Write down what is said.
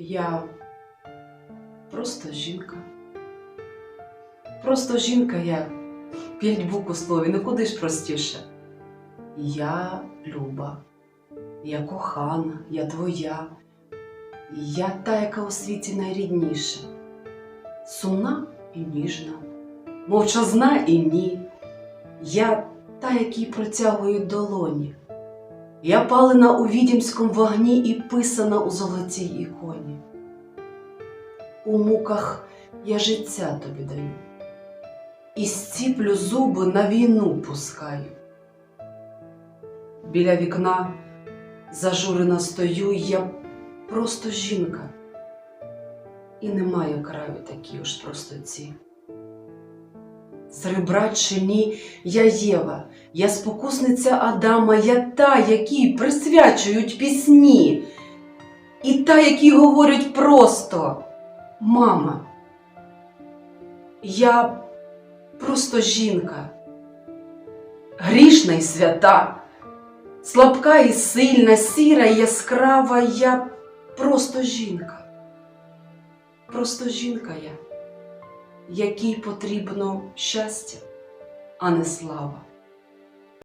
Я просто жінка. Просто жінка я. П'ять букв у слові, ну куди ж простіше. Я люба, я кохана, я твоя. Я та, яка у світі найрідніша. Сумна і ніжна, мовчазна і ні. Я та, якій протягують долоні. Я палена у відімському вогні і писана у золотій іконі. У муках я життя тобі даю, і зціплю зуби на війну пускаю. Біля вікна зажурена стою, я просто жінка, і не маю краю такі уж простоці. Серебра чи ні, я Єва, я спокусниця Адама, я та, якій присвячують пісні, і та, які говорять просто. Мама. Я просто жінка, грішна і свята, слабка і сильна, сіра і яскрава, я просто жінка. Просто жінка я, якій потрібно щастя, а не слава.